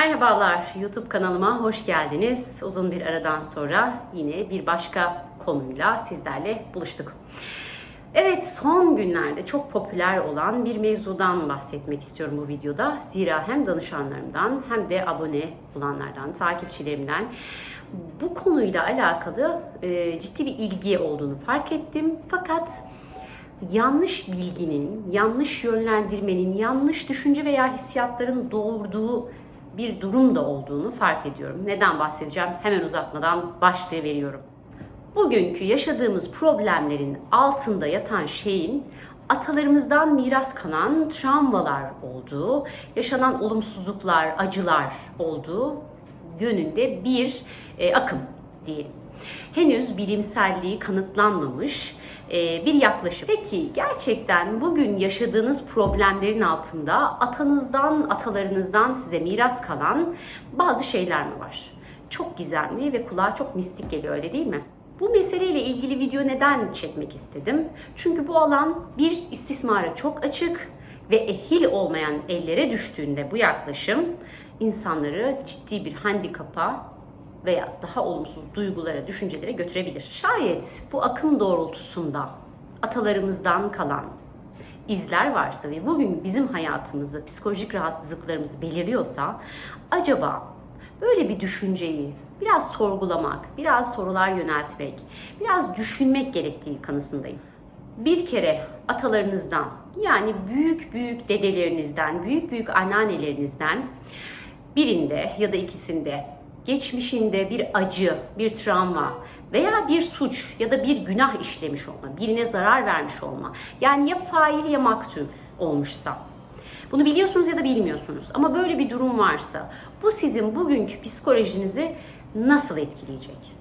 Merhabalar YouTube kanalıma hoş geldiniz. Uzun bir aradan sonra yine bir başka konuyla sizlerle buluştuk. Evet son günlerde çok popüler olan bir mevzudan bahsetmek istiyorum bu videoda. Zira hem danışanlarımdan hem de abone olanlardan, takipçilerimden bu konuyla alakalı e, ciddi bir ilgi olduğunu fark ettim. Fakat yanlış bilginin, yanlış yönlendirmenin, yanlış düşünce veya hissiyatların doğurduğu bir durum da olduğunu fark ediyorum. Neden bahsedeceğim? Hemen uzatmadan başlığı veriyorum. Bugünkü yaşadığımız problemlerin altında yatan şeyin atalarımızdan miras kalan travmalar olduğu, yaşanan olumsuzluklar, acılar olduğu yönünde bir e, akım diyelim. Henüz bilimselliği kanıtlanmamış bir yaklaşım. Peki gerçekten bugün yaşadığınız problemlerin altında atanızdan, atalarınızdan size miras kalan bazı şeyler mi var? Çok gizemli ve kulağa çok mistik geliyor öyle değil mi? Bu meseleyle ilgili video neden çekmek istedim? Çünkü bu alan bir istismara çok açık ve ehil olmayan ellere düştüğünde bu yaklaşım insanları ciddi bir handikapa veya daha olumsuz duygulara, düşüncelere götürebilir. Şayet bu akım doğrultusunda atalarımızdan kalan izler varsa ve bugün bizim hayatımızı, psikolojik rahatsızlıklarımızı belirliyorsa acaba böyle bir düşünceyi biraz sorgulamak, biraz sorular yöneltmek, biraz düşünmek gerektiği kanısındayım. Bir kere atalarınızdan yani büyük büyük dedelerinizden, büyük büyük anneannelerinizden birinde ya da ikisinde geçmişinde bir acı, bir travma veya bir suç ya da bir günah işlemiş olma, birine zarar vermiş olma. Yani ya fail ya maktul olmuşsa. Bunu biliyorsunuz ya da bilmiyorsunuz ama böyle bir durum varsa bu sizin bugünkü psikolojinizi nasıl etkileyecek?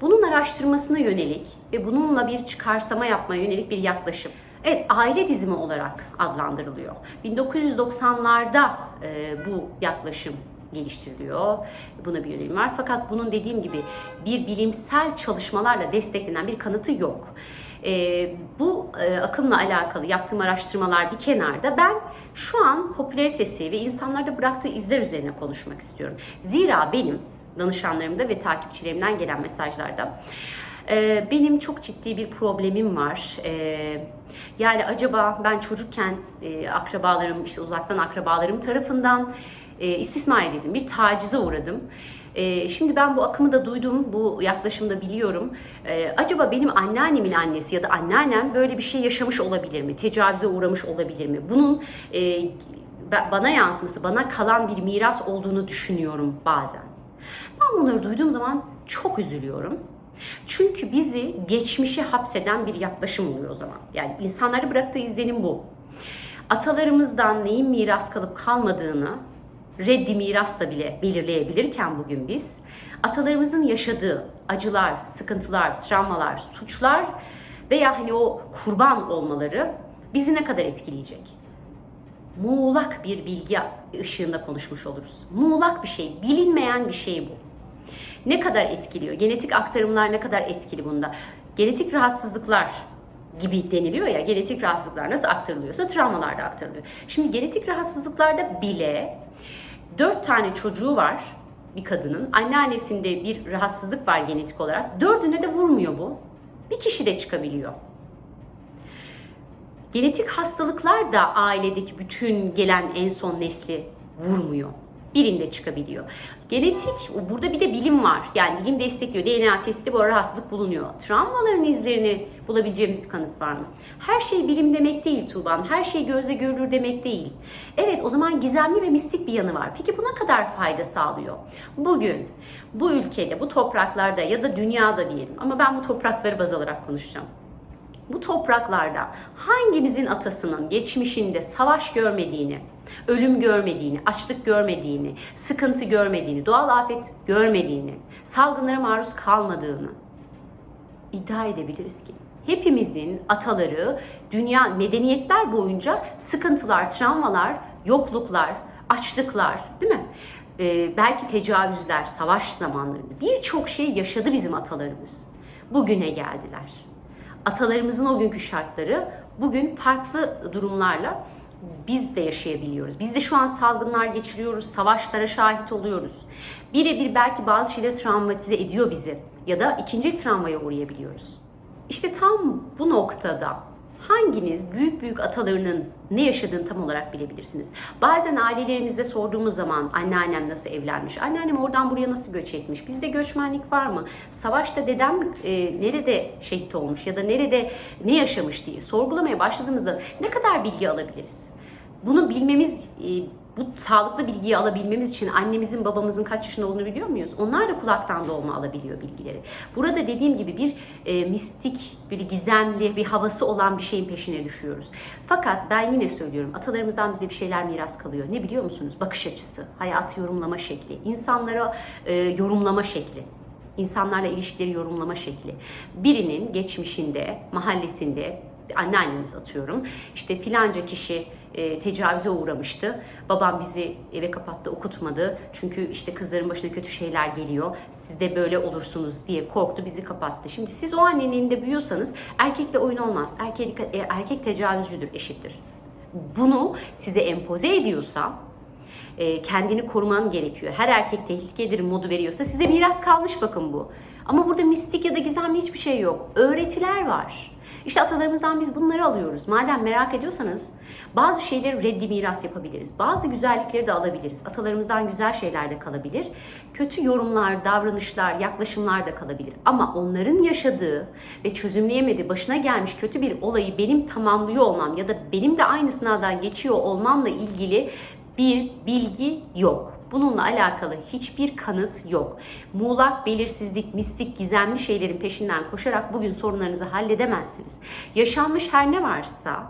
Bunun araştırmasına yönelik ve bununla bir çıkarsama yapmaya yönelik bir yaklaşım. Evet, aile dizimi olarak adlandırılıyor. 1990'larda e, bu yaklaşım geliştiriliyor. Buna bir yönelim var. Fakat bunun dediğim gibi bir bilimsel çalışmalarla desteklenen bir kanıtı yok. E, bu e, akımla alakalı yaptığım araştırmalar bir kenarda. Ben şu an popülaritesi ve insanlarda bıraktığı izler üzerine konuşmak istiyorum. Zira benim danışanlarımda ve takipçilerimden gelen mesajlarda e, benim çok ciddi bir problemim var. E, yani acaba ben çocukken e, akrabalarım, işte uzaktan akrabalarım tarafından e, istismar edildim, bir tacize uğradım. E, şimdi ben bu akımı da duydum, bu yaklaşımda biliyorum. E, acaba benim anneannemin annesi ya da anneannem böyle bir şey yaşamış olabilir mi? Tecavüze uğramış olabilir mi? Bunun e, bana yansıması, bana kalan bir miras olduğunu düşünüyorum bazen. Ben bunları duyduğum zaman çok üzülüyorum. Çünkü bizi geçmişe hapseden bir yaklaşım oluyor o zaman. Yani insanları bıraktığı izlenim bu. Atalarımızdan neyin miras kalıp kalmadığını reddi mirasla bile belirleyebilirken bugün biz atalarımızın yaşadığı acılar, sıkıntılar, travmalar, suçlar veya hani o kurban olmaları bizi ne kadar etkileyecek? Muğlak bir bilgi ışığında konuşmuş oluruz. Muğlak bir şey, bilinmeyen bir şey bu. Ne kadar etkiliyor? Genetik aktarımlar ne kadar etkili bunda? Genetik rahatsızlıklar gibi deniliyor ya, genetik rahatsızlıklar nasıl aktarılıyorsa travmalar da aktarılıyor. Şimdi genetik rahatsızlıklarda bile dört tane çocuğu var bir kadının. Anneannesinde bir rahatsızlık var genetik olarak. Dördüne de vurmuyor bu. Bir kişi de çıkabiliyor. Genetik hastalıklar da ailedeki bütün gelen en son nesli vurmuyor. Birinde çıkabiliyor. Genetik, burada bir de bilim var. Yani bilim destekliyor. DNA testi bu rahatsızlık bulunuyor. Travmaların izlerini bulabileceğimiz bir kanıt var mı? Her şey bilim demek değil Tuğba'm. Her şey gözle görülür demek değil. Evet o zaman gizemli ve mistik bir yanı var. Peki bu ne kadar fayda sağlıyor? Bugün bu ülkede, bu topraklarda ya da dünyada diyelim ama ben bu toprakları baz alarak konuşacağım bu topraklarda hangimizin atasının geçmişinde savaş görmediğini, ölüm görmediğini, açlık görmediğini, sıkıntı görmediğini, doğal afet görmediğini, salgınlara maruz kalmadığını iddia edebiliriz ki. Hepimizin ataları dünya medeniyetler boyunca sıkıntılar, travmalar, yokluklar, açlıklar değil mi? Ee, belki tecavüzler, savaş zamanlarında birçok şey yaşadı bizim atalarımız. Bugüne geldiler atalarımızın o günkü şartları bugün farklı durumlarla biz de yaşayabiliyoruz. Biz de şu an salgınlar geçiriyoruz, savaşlara şahit oluyoruz. Birebir belki bazı şeyleri travmatize ediyor bizi ya da ikinci travmaya uğrayabiliyoruz. İşte tam bu noktada hanginiz büyük büyük atalarının ne yaşadığını tam olarak bilebilirsiniz. Bazen ailelerimize sorduğumuz zaman anneannem nasıl evlenmiş, anneannem oradan buraya nasıl göç etmiş, bizde göçmenlik var mı, savaşta dedem e, nerede şehit olmuş ya da nerede ne yaşamış diye sorgulamaya başladığımızda ne kadar bilgi alabiliriz? Bunu bilmemiz, e, bu sağlıklı bilgiyi alabilmemiz için annemizin babamızın kaç yaşında olduğunu biliyor muyuz? Onlar da kulaktan dolma alabiliyor bilgileri. Burada dediğim gibi bir e, mistik, bir gizemli, bir havası olan bir şeyin peşine düşüyoruz. Fakat ben yine söylüyorum atalarımızdan bize bir şeyler miras kalıyor. Ne biliyor musunuz? Bakış açısı, hayatı yorumlama şekli, insanlara e, yorumlama şekli insanlarla ilişkileri yorumlama şekli. Birinin geçmişinde, mahallesinde, anneannemiz atıyorum, işte filanca kişi e, tecavüze uğramıştı. Babam bizi eve kapattı, okutmadı. Çünkü işte kızların başına kötü şeyler geliyor. Siz de böyle olursunuz diye korktu, bizi kapattı. Şimdi siz o annenin elinde büyüyorsanız erkekle oyun olmaz. Erkek, e, erkek tecavüzcüdür, eşittir. Bunu size empoze ediyorsa e, kendini koruman gerekiyor. Her erkek tehlikedir modu veriyorsa size miras kalmış bakın bu. Ama burada mistik ya da gizemli hiçbir şey yok. Öğretiler var. İşte atalarımızdan biz bunları alıyoruz. Madem merak ediyorsanız bazı şeyleri reddi miras yapabiliriz. Bazı güzellikleri de alabiliriz. Atalarımızdan güzel şeyler de kalabilir. Kötü yorumlar, davranışlar, yaklaşımlar da kalabilir. Ama onların yaşadığı ve çözümleyemediği, başına gelmiş kötü bir olayı benim tamamlıyor olmam ya da benim de aynı sınavdan geçiyor olmamla ilgili bir bilgi yok. Bununla alakalı hiçbir kanıt yok. Muğlak, belirsizlik, mistik, gizemli şeylerin peşinden koşarak bugün sorunlarınızı halledemezsiniz. Yaşanmış her ne varsa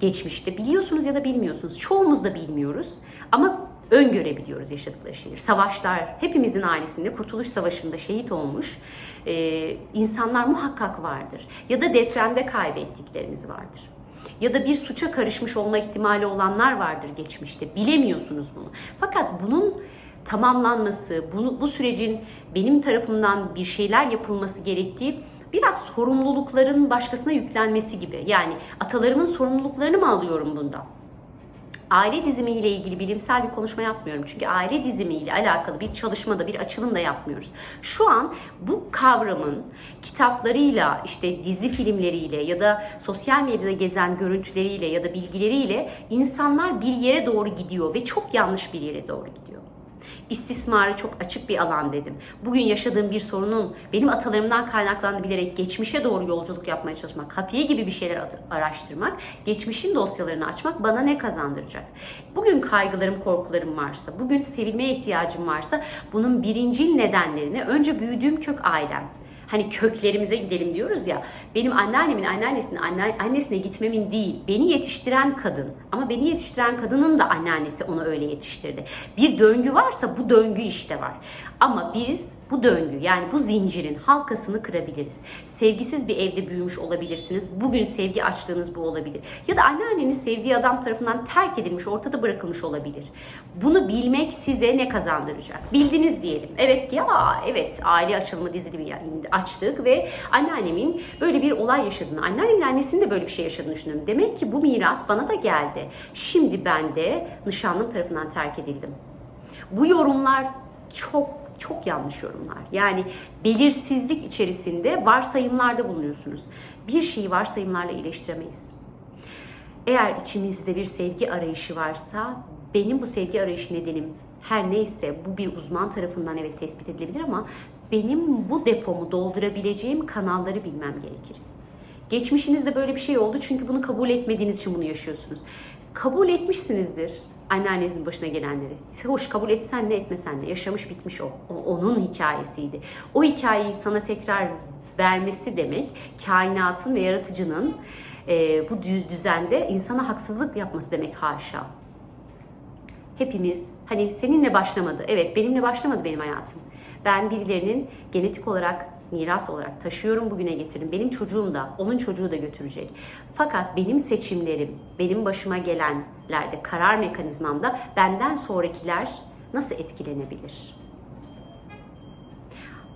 geçmişte biliyorsunuz ya da bilmiyorsunuz. Çoğumuz da bilmiyoruz ama öngörebiliyoruz yaşadıkları şeyleri. Savaşlar, hepimizin ailesinde Kurtuluş Savaşı'nda şehit olmuş e, insanlar muhakkak vardır. Ya da depremde kaybettiklerimiz vardır ya da bir suça karışmış olma ihtimali olanlar vardır geçmişte. Bilemiyorsunuz bunu. Fakat bunun tamamlanması, bunu, bu sürecin benim tarafımdan bir şeyler yapılması gerektiği biraz sorumlulukların başkasına yüklenmesi gibi. Yani atalarımın sorumluluklarını mı alıyorum bundan? aile dizimi ile ilgili bilimsel bir konuşma yapmıyorum. Çünkü aile dizimi ile alakalı bir çalışmada, bir açılım da yapmıyoruz. Şu an bu kavramın kitaplarıyla, işte dizi filmleriyle ya da sosyal medyada gezen görüntüleriyle ya da bilgileriyle insanlar bir yere doğru gidiyor ve çok yanlış bir yere doğru gidiyor istismarı çok açık bir alan dedim. Bugün yaşadığım bir sorunun benim atalarımdan kaynaklandığını bilerek geçmişe doğru yolculuk yapmaya çalışmak, hafiye gibi bir şeyler araştırmak, geçmişin dosyalarını açmak bana ne kazandıracak? Bugün kaygılarım, korkularım varsa, bugün sevilmeye ihtiyacım varsa bunun birinci nedenlerini önce büyüdüğüm kök ailem, hani köklerimize gidelim diyoruz ya. Benim anneannemin anneannesinin anne, annesine gitmemin değil, beni yetiştiren kadın. Ama beni yetiştiren kadının da anneannesi onu öyle yetiştirdi. Bir döngü varsa bu döngü işte var. Ama biz bu döngü yani bu zincirin halkasını kırabiliriz. Sevgisiz bir evde büyümüş olabilirsiniz. Bugün sevgi açlığınız bu olabilir. Ya da anneanneniz sevdiği adam tarafından terk edilmiş, ortada bırakılmış olabilir. Bunu bilmek size ne kazandıracak? Bildiniz diyelim. Evet ya evet aile açılımı dizilimi açtık ve anneannemin böyle bir olay yaşadığını, anneannemin annesinin de böyle bir şey yaşadığını düşünüyorum. Demek ki bu miras bana da geldi. Şimdi ben de nişanlım tarafından terk edildim. Bu yorumlar çok çok yanlış yorumlar. Yani belirsizlik içerisinde varsayımlarda bulunuyorsunuz. Bir şeyi varsayımlarla iyileştiremeyiz. Eğer içimizde bir sevgi arayışı varsa benim bu sevgi arayışı nedenim her neyse bu bir uzman tarafından evet tespit edilebilir ama benim bu depomu doldurabileceğim kanalları bilmem gerekir. Geçmişinizde böyle bir şey oldu çünkü bunu kabul etmediğiniz için bunu yaşıyorsunuz. Kabul etmişsinizdir anneannenizin başına gelenleri. Hoş kabul etsen de etmesen de yaşamış bitmiş o. o. Onun hikayesiydi. O hikayeyi sana tekrar vermesi demek kainatın ve yaratıcının e, bu düzende insana haksızlık yapması demek haşa. Hepimiz hani seninle başlamadı. Evet benimle başlamadı benim hayatım. Ben birilerinin genetik olarak miras olarak taşıyorum bugüne getirdim. Benim çocuğum da, onun çocuğu da götürecek. Fakat benim seçimlerim, benim başıma gelenlerde, karar mekanizmamda benden sonrakiler nasıl etkilenebilir?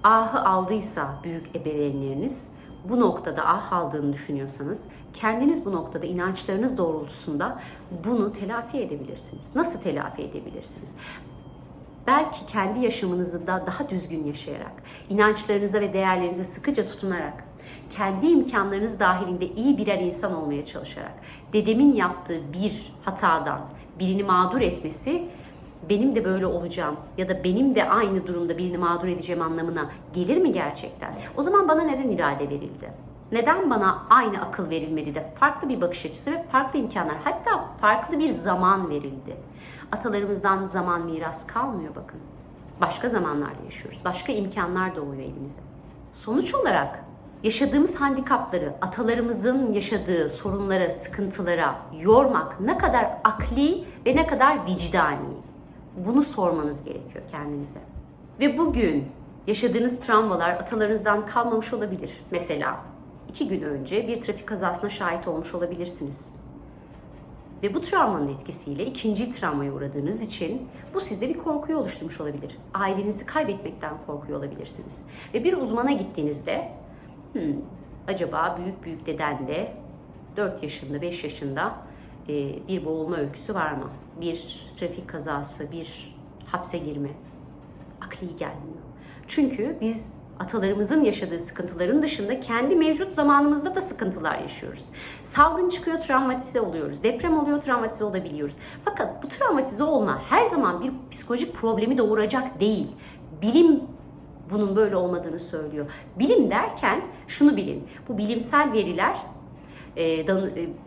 Ahı aldıysa büyük ebeveynleriniz bu noktada ah aldığını düşünüyorsanız kendiniz bu noktada inançlarınız doğrultusunda bunu telafi edebilirsiniz. Nasıl telafi edebilirsiniz? Belki kendi yaşamınızı da daha düzgün yaşayarak, inançlarınıza ve değerlerinize sıkıca tutunarak, kendi imkanlarınız dahilinde iyi birer insan olmaya çalışarak, dedemin yaptığı bir hatadan birini mağdur etmesi benim de böyle olacağım ya da benim de aynı durumda birini mağdur edeceğim anlamına gelir mi gerçekten? O zaman bana neden irade verildi? Neden bana aynı akıl verilmedi de farklı bir bakış açısı ve farklı imkanlar hatta farklı bir zaman verildi? Atalarımızdan zaman miras kalmıyor bakın. Başka zamanlarda yaşıyoruz. Başka imkanlar doğuyor elimize. Sonuç olarak yaşadığımız handikapları, atalarımızın yaşadığı sorunlara, sıkıntılara yormak ne kadar akli ve ne kadar vicdani? Bunu sormanız gerekiyor kendinize. Ve bugün yaşadığınız travmalar atalarınızdan kalmamış olabilir. Mesela iki gün önce bir trafik kazasına şahit olmuş olabilirsiniz. Ve bu travmanın etkisiyle ikinci travmaya uğradığınız için bu sizde bir korkuyu oluşturmuş olabilir. Ailenizi kaybetmekten korkuyor olabilirsiniz. Ve bir uzmana gittiğinizde "Hmm, acaba büyük büyük dedende 4 yaşında 5 yaşında e, bir boğulma öyküsü var mı? Bir trafik kazası, bir hapse girme. Akli gelmiyor. Çünkü biz atalarımızın yaşadığı sıkıntıların dışında kendi mevcut zamanımızda da sıkıntılar yaşıyoruz. Salgın çıkıyor, travmatize oluyoruz. Deprem oluyor, travmatize olabiliyoruz. Fakat bu travmatize olma her zaman bir psikolojik problemi doğuracak değil. Bilim bunun böyle olmadığını söylüyor. Bilim derken şunu bilin. Bu bilimsel veriler e, e,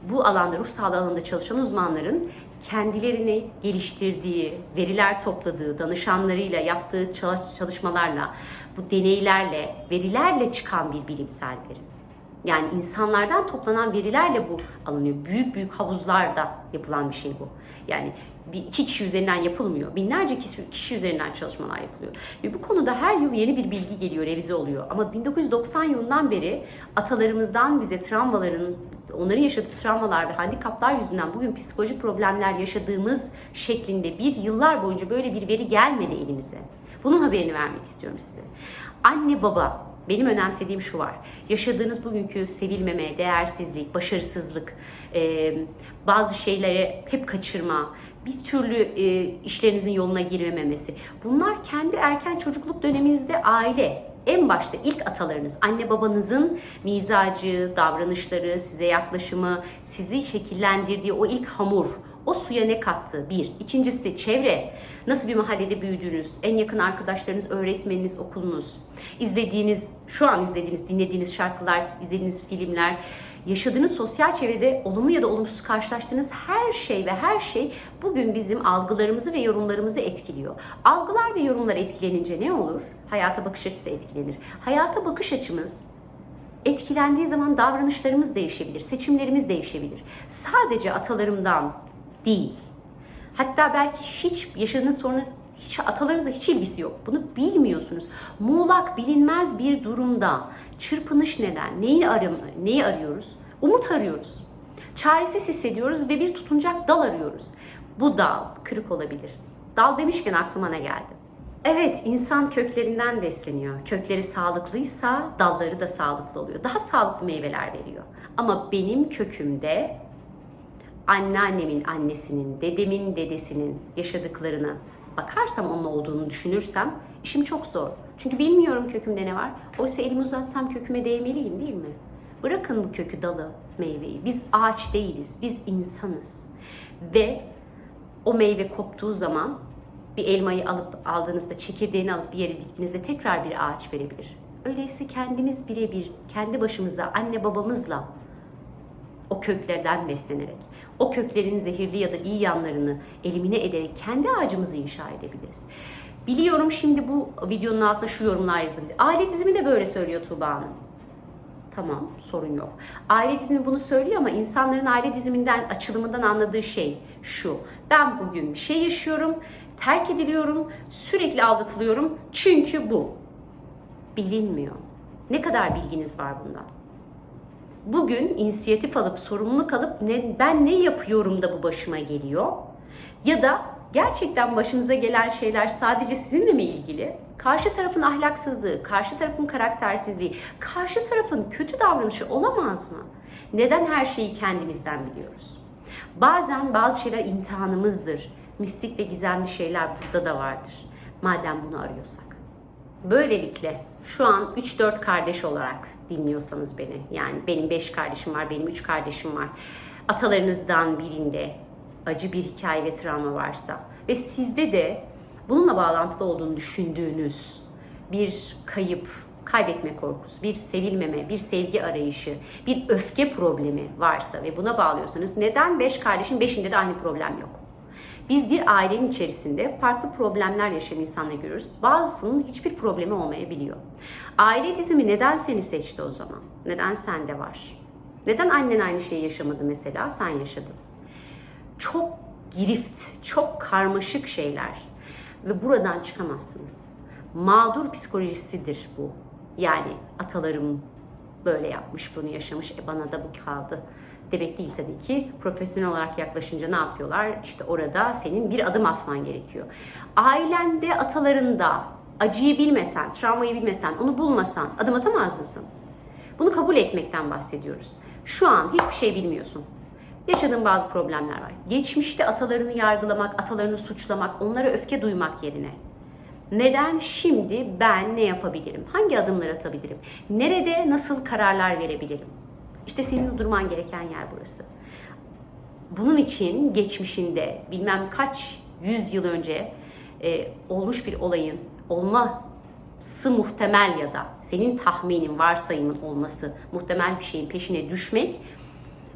bu alanda ruh sağlığı alanında çalışan uzmanların kendilerini geliştirdiği, veriler topladığı, danışanlarıyla yaptığı çalış- çalışmalarla, bu deneylerle, verilerle çıkan bir bilimsel veri. Yani insanlardan toplanan verilerle bu alınıyor. Büyük büyük havuzlarda yapılan bir şey bu. Yani bir iki kişi üzerinden yapılmıyor. Binlerce kişi, kişi üzerinden çalışmalar yapılıyor. Ve bu konuda her yıl yeni bir bilgi geliyor, revize oluyor. Ama 1990 yılından beri atalarımızdan bize travmaların, onların yaşadığı travmalar ve handikaplar yüzünden bugün psikolojik problemler yaşadığımız şeklinde bir yıllar boyunca böyle bir veri gelmedi elimize. Bunun haberini vermek istiyorum size. Anne baba benim önemsediğim şu var. Yaşadığınız bugünkü sevilmeme, değersizlik, başarısızlık, e, bazı şeylere hep kaçırma, bir türlü e, işlerinizin yoluna girememesi. Bunlar kendi erken çocukluk döneminizde aile, en başta ilk atalarınız, anne babanızın mizacı, davranışları, size yaklaşımı, sizi şekillendirdiği o ilk hamur, o suya ne kattı? Bir. İkincisi çevre. Nasıl bir mahallede büyüdüğünüz, en yakın arkadaşlarınız, öğretmeniniz, okulunuz, izlediğiniz, şu an izlediğiniz, dinlediğiniz şarkılar, izlediğiniz filmler, yaşadığınız sosyal çevrede olumlu ya da olumsuz karşılaştığınız her şey ve her şey bugün bizim algılarımızı ve yorumlarımızı etkiliyor. Algılar ve yorumlar etkilenince ne olur? Hayata bakış açısı etkilenir. Hayata bakış açımız etkilendiği zaman davranışlarımız değişebilir, seçimlerimiz değişebilir. Sadece atalarımdan değil. Hatta belki hiç yaşadığınız sorunu hiç atalarınızla hiç ilgisi yok. Bunu bilmiyorsunuz. Muğlak bilinmez bir durumda çırpınış neden? Neyi arım, neyi arıyoruz? Umut arıyoruz. Çaresiz hissediyoruz ve bir tutunacak dal arıyoruz. Bu dal kırık olabilir. Dal demişken aklıma ne geldi? Evet, insan köklerinden besleniyor. Kökleri sağlıklıysa dalları da sağlıklı oluyor. Daha sağlıklı meyveler veriyor. Ama benim kökümde anneannemin annesinin, dedemin dedesinin yaşadıklarına bakarsam onun olduğunu düşünürsem işim çok zor. Çünkü bilmiyorum kökümde ne var. Oysa elimi uzatsam köküme değmeliyim değil mi? Bırakın bu kökü, dalı, meyveyi. Biz ağaç değiliz, biz insanız. Ve o meyve koptuğu zaman bir elmayı alıp aldığınızda, çekirdeğini alıp bir yere diktiğinizde tekrar bir ağaç verebilir. Öyleyse kendimiz birebir, kendi başımıza, anne babamızla o köklerden beslenerek, o köklerin zehirli ya da iyi yanlarını elimine ederek kendi ağacımızı inşa edebiliriz. Biliyorum şimdi bu videonun altında şu yorumlar yazılıyor. Aile dizimi de böyle söylüyor Tuğba Hanım. Tamam, sorun yok. Aile dizimi bunu söylüyor ama insanların aile diziminden, açılımından anladığı şey şu. Ben bugün bir şey yaşıyorum, terk ediliyorum, sürekli aldatılıyorum çünkü bu. Bilinmiyor. Ne kadar bilginiz var bundan? Bugün inisiyatif alıp sorumluluk alıp ne, ben ne yapıyorum da bu başıma geliyor ya da gerçekten başınıza gelen şeyler sadece sizinle mi ilgili? Karşı tarafın ahlaksızlığı, karşı tarafın karaktersizliği, karşı tarafın kötü davranışı olamaz mı? Neden her şeyi kendimizden biliyoruz? Bazen bazı şeyler imtihanımızdır. Mistik ve gizemli şeyler burada da vardır. Madem bunu arıyorsak. Böylelikle şu an 3-4 kardeş olarak dinliyorsanız beni, yani benim 5 kardeşim var, benim 3 kardeşim var. Atalarınızdan birinde acı bir hikaye ve travma varsa ve sizde de bununla bağlantılı olduğunu düşündüğünüz bir kayıp, kaybetme korkusu, bir sevilmeme, bir sevgi arayışı, bir öfke problemi varsa ve buna bağlıyorsanız neden 5 kardeşin 5'inde de aynı problem yok? Biz bir ailenin içerisinde farklı problemler yaşayan insanları görüyoruz. Bazısının hiçbir problemi olmayabiliyor. Aile dizimi neden seni seçti o zaman? Neden sende var? Neden annen aynı şeyi yaşamadı mesela? Sen yaşadın. Çok girift, çok karmaşık şeyler ve buradan çıkamazsınız. Mağdur psikolojisidir bu. Yani atalarım böyle yapmış, bunu yaşamış, e bana da bu kaldı demek değil tabii ki. Profesyonel olarak yaklaşınca ne yapıyorlar? İşte orada senin bir adım atman gerekiyor. Ailende, atalarında acıyı bilmesen, travmayı bilmesen, onu bulmasan adım atamaz mısın? Bunu kabul etmekten bahsediyoruz. Şu an hiçbir şey bilmiyorsun. Yaşadığın bazı problemler var. Geçmişte atalarını yargılamak, atalarını suçlamak, onlara öfke duymak yerine neden şimdi ben ne yapabilirim? Hangi adımlar atabilirim? Nerede nasıl kararlar verebilirim? İşte senin durman gereken yer burası. Bunun için geçmişinde bilmem kaç yüz yıl önce e, olmuş bir olayın olması muhtemel ya da senin tahminin, varsayımın olması muhtemel bir şeyin peşine düşmek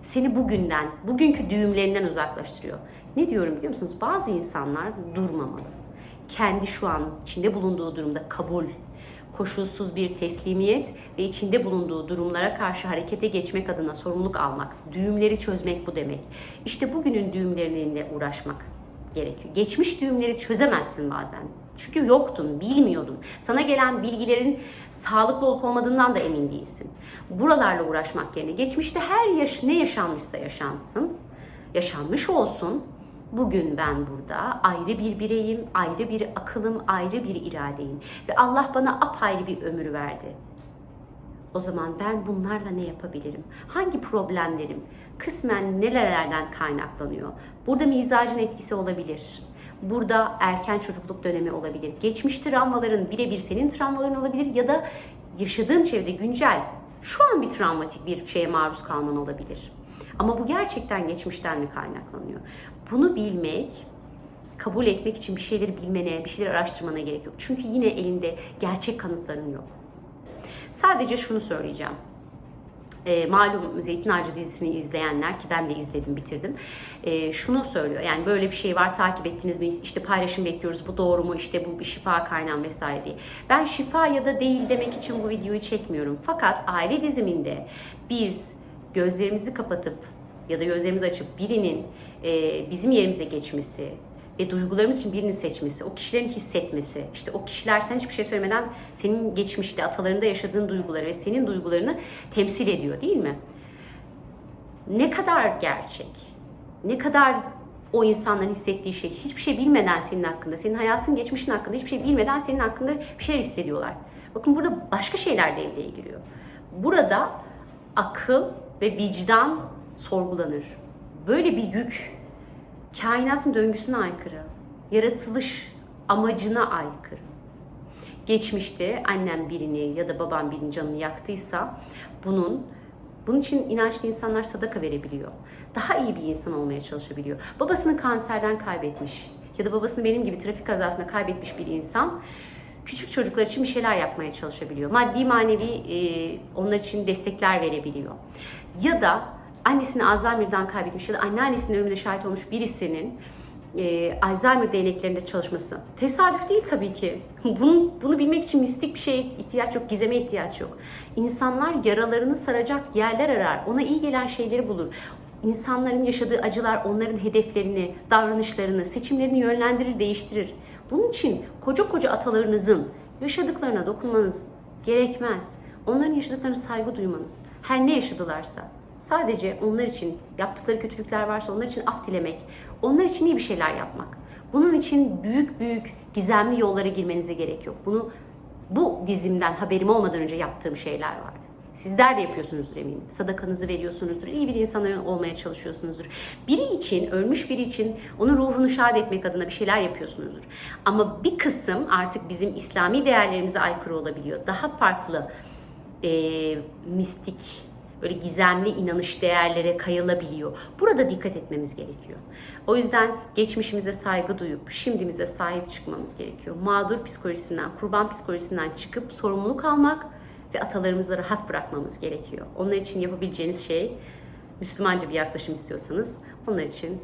seni bugünden, bugünkü düğümlerinden uzaklaştırıyor. Ne diyorum biliyor musunuz? Bazı insanlar durmamalı. Kendi şu an içinde bulunduğu durumda kabul, koşulsuz bir teslimiyet ve içinde bulunduğu durumlara karşı harekete geçmek adına sorumluluk almak, düğümleri çözmek bu demek. İşte bugünün düğümlerine uğraşmak gerekiyor. Geçmiş düğümleri çözemezsin bazen. Çünkü yoktun, bilmiyordun. Sana gelen bilgilerin sağlıklı olup olmadığından da emin değilsin. Buralarla uğraşmak yerine geçmişte her yaş ne yaşanmışsa yaşansın, yaşanmış olsun Bugün ben burada ayrı bir bireyim, ayrı bir akılım, ayrı bir iradeyim. Ve Allah bana apayrı bir ömür verdi. O zaman ben bunlarla ne yapabilirim? Hangi problemlerim kısmen nelerden kaynaklanıyor? Burada mizacın etkisi olabilir. Burada erken çocukluk dönemi olabilir. Geçmiş travmaların birebir senin travmaların olabilir ya da yaşadığın çevrede güncel şu an bir travmatik bir şeye maruz kalman olabilir. Ama bu gerçekten geçmişten mi kaynaklanıyor? Bunu bilmek, kabul etmek için bir şeyleri bilmene, bir şeyleri araştırmana gerek yok. Çünkü yine elinde gerçek kanıtların yok. Sadece şunu söyleyeceğim. E, malum Zeytin Ağacı dizisini izleyenler ki ben de izledim bitirdim. E, şunu söylüyor yani böyle bir şey var takip ettiniz mi? İşte paylaşım bekliyoruz bu doğru mu? İşte bu bir şifa kaynağı vesaire diye. Ben şifa ya da değil demek için bu videoyu çekmiyorum. Fakat aile diziminde biz gözlerimizi kapatıp ya da gözlerimizi açıp birinin e, bizim yerimize geçmesi ve duygularımız için birini seçmesi, o kişilerin hissetmesi, işte o kişiler sen hiçbir şey söylemeden senin geçmişte atalarında yaşadığın duyguları ve senin duygularını temsil ediyor değil mi? Ne kadar gerçek, ne kadar o insanların hissettiği şey, hiçbir şey bilmeden senin hakkında, senin hayatın geçmişin hakkında hiçbir şey bilmeden senin hakkında bir şeyler hissediyorlar. Bakın burada başka şeyler devreye giriyor. Burada akıl ve vicdan sorgulanır. Böyle bir yük kainatın döngüsüne aykırı, yaratılış amacına aykırı. Geçmişte annem birini ya da babam birinin canını yaktıysa bunun bunun için inançlı insanlar sadaka verebiliyor. Daha iyi bir insan olmaya çalışabiliyor. Babasını kanserden kaybetmiş ya da babasını benim gibi trafik kazasında kaybetmiş bir insan küçük çocuklar için bir şeyler yapmaya çalışabiliyor. Maddi manevi e, onlar için destekler verebiliyor. Ya da annesini Alzheimer'dan kaybetmiş ya da anneannesinin ölümüne şahit olmuş birisinin e, Alzheimer değneklerinde çalışması. Tesadüf değil tabii ki. Bunu, bunu bilmek için mistik bir şeye ihtiyaç yok, gizeme ihtiyaç yok. İnsanlar yaralarını saracak yerler arar, ona iyi gelen şeyleri bulur. İnsanların yaşadığı acılar onların hedeflerini, davranışlarını, seçimlerini yönlendirir, değiştirir. Bunun için koca koca atalarınızın yaşadıklarına dokunmanız gerekmez. Onların yaşadıklarına saygı duymanız, her ne yaşadılarsa Sadece onlar için yaptıkları kötülükler varsa onlar için af dilemek, onlar için iyi bir şeyler yapmak. Bunun için büyük büyük gizemli yollara girmenize gerek yok. Bunu bu dizimden haberim olmadan önce yaptığım şeyler vardı. Sizler de yapıyorsunuzdur eminim. Sadakanızı veriyorsunuzdur. iyi bir insan olmaya çalışıyorsunuzdur. Biri için, ölmüş biri için onun ruhunu şad etmek adına bir şeyler yapıyorsunuzdur. Ama bir kısım artık bizim İslami değerlerimize aykırı olabiliyor. Daha farklı e, mistik, böyle gizemli inanış değerlere kayılabiliyor. Burada dikkat etmemiz gerekiyor. O yüzden geçmişimize saygı duyup şimdimize sahip çıkmamız gerekiyor. Mağdur psikolojisinden, kurban psikolojisinden çıkıp sorumluluk almak ve atalarımızı rahat bırakmamız gerekiyor. Onlar için yapabileceğiniz şey Müslümanca bir yaklaşım istiyorsanız onlar için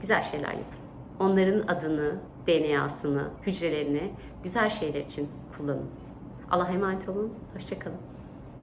güzel şeyler yapın. Onların adını, DNA'sını, hücrelerini güzel şeyler için kullanın. Allah'a emanet olun. Hoşçakalın.